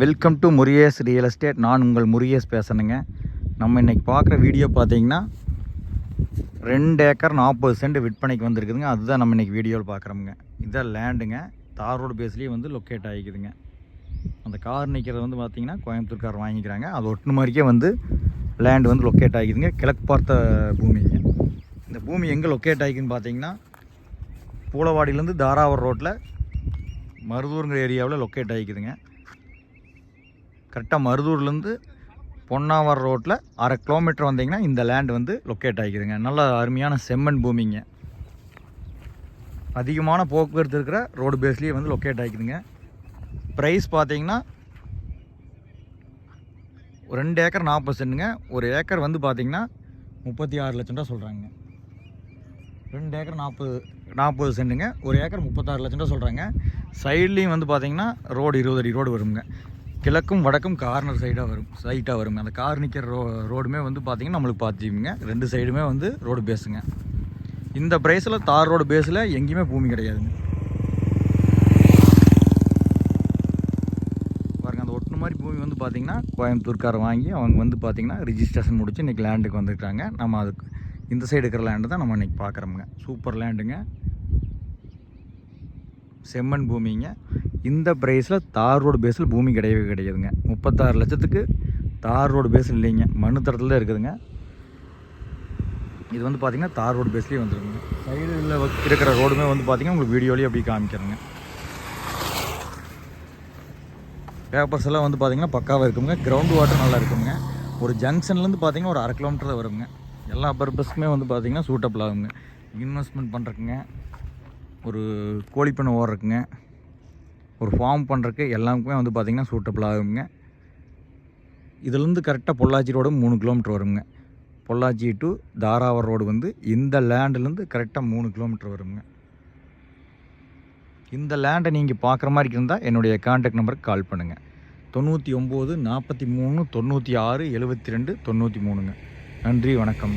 Welcome to Muriyes real estate நான் உங்கள் முரியேஸ் பேசணுங்க நம்ம இன்றைக்கி பார்க்குற வீடியோ பார்த்தீங்கன்னா ரெண்டு ஏக்கர் நாற்பது சென்ட் விற்பனைக்கு வந்திருக்குதுங்க. அதுதான் நம்ம இன்றைக்கி வீடியோவில் பார்க்குறோமுங்க. இதுதான் லேண்டுங்க தார் ரோடு பேஸ்லேயே வந்து லொக்கேட் ஆகிக்குதுங்க. அந்த கார் நிற்கிறது வந்து பார்த்திங்கன்னா கோயம்புத்தூர் கார் வாங்கிக்கிறாங்க. அது ஒட்டுன மாதிரிக்கே வந்து லேண்டு வந்து லொக்கேட் ஆகிக்குதுங்க. கிழக்கு பார்த்த பூமிங்க. இந்த பூமி எங்கே லொக்கேட் ஆகிக்குதுன்னு பார்த்தீங்கன்னா பூலவாடியிலேருந்து தாராவூர் ரோட்டில் மருதூருங்கிற ஏரியாவில் லொக்கேட் ஆகிக்குதுங்க. கரெக்டாக மருதூர்லேருந்து பொன்னாவர் ரோட்டில் அரை கிலோமீட்டர் வந்தீங்கன்னா இந்த லேண்ட் வந்து லொக்கேட் ஆகிக்குதுங்க நல்ல அருமையான செம்மண் பூமிங்க. அதிகமான போக்குவரத்து இருக்கிற ரோடு பேஸ்லேயே வந்து லொக்கேட் ஆகிக்குதுங்க ப்ரைஸ் பார்த்தீங்கன்னா ரெண்டு ஏக்கர் நாற்பது சென்ட்டுங்க ஒரு ஏக்கர் வந்து பார்த்தீங்கன்னா முப்பத்தி ஆறு லட்சம் ரூபா சொல்கிறாங்க ரெண்டு ஏக்கர் நாற்பது நாற்பது சென்ட்டுங்க ஒரு ஏக்கர் முப்பத்தாறு லட்சம் ரூபா சொல்கிறாங்க சைட்லேயும் வந்து பார்த்தீங்கன்னா ரோடு இருபது அடி ரோடு வருங்க. கிழக்கும் வடக்கும் கார்னர் சைடாக வரும் சைட்டாக வருங்க. அந்த கார் நிற்கிற ரோ ரோடுமே வந்து பார்த்தீங்கன்னா நம்மளுக்கு பார்த்துக்குங்க ரெண்டு சைடுமே வந்து ரோடு பேஸுங்க இந்த ப்ரைஸில் தார் ரோடு பேஸில் எங்கேயுமே பூமி கிடையாதுங்க. பாருங்க அந்த ஒட்டுன மாதிரி பூமி வந்து பார்த்திங்கன்னா கோயம்புத்தூர்கார வாங்கி அவங்க வந்து பார்த்திங்கன்னா ரிஜிஸ்ட்ரேஷன் முடிச்சு இன்றைக்கி லேண்டுக்கு வந்துருக்காங்க. நம்ம அதுக்கு இந்த சைடு இருக்கிற லேண்டு தான் நம்ம இன்றைக்கி பார்க்குறோமுங்க சூப்பர் லேண்டுங்க செம்மண் பூமிங்க. இந்த ப்ரைஸில் தார் ரோடு பேஸில் பூமி கிடையவே கிடையாதுங்க. முப்பத்தாறு லட்சத்துக்கு தார் ரோடு பேஸ் இல்லைங்க. மண்ணு தரத்தில் தான் இருக்குதுங்க. இது வந்து பார்த்திங்கன்னா தார் ரோடு பேஸ்லேயே வந்துருக்குங்க சைடில் இருக்கிற ரோடுமே வந்து பார்த்திங்கன்னா உங்களுக்கு வீடியோலேயே அப்படி காமிக்கிறேங்க. பேப்பர்ஸ் எல்லாம் வந்து பார்த்திங்கன்னா பக்காவாக இருக்குங்க. கிரவுண்ட் வாட்டர் நல்லா இருக்குங்க. ஒரு ஜங்ஷன்லேருந்து பார்த்திங்கன்னா ஒரு அரை கிலோமீட்டர் தான் வருங்க. எல்லா பர்பஸ்க்குமே வந்து பார்த்திங்கன்னா சூட்டபிள் ஆகுங்க. இன்வெஸ்ட்மெண்ட் பண்ணுறக்குங்க ஒரு கோழிப்பண்ணை ஓடுறக்குங்க ஒரு ஃபார்ம் பண்ணுறக்கு எல்லாமே வந்து பார்த்திங்கன்னா சூட்டபிள் ஆகுங்க. இதுலேருந்து கரெக்டாக பொள்ளாச்சி ரோடு மூணு கிலோமீட்டர் வருங்க. பொள்ளாச்சி டு தாராவர் ரோடு வந்து இந்த லேண்டுலேருந்து கரெக்டாக மூணு கிலோமீட்டர் வருங்க. இந்த லேண்டை நீங்கள் பார்க்குற மாதிரி இருந்தால் என்னுடைய கான்டாக்ட் நம்பருக்கு கால் பண்ணுங்கள் தொண்ணூற்றி ஒம்பது நாற்பத்தி மூணு தொண்ணூற்றி ஆறு எழுபத்தி ரெண்டு தொண்ணூற்றி மூணுங்க. நன்றி வணக்கம்.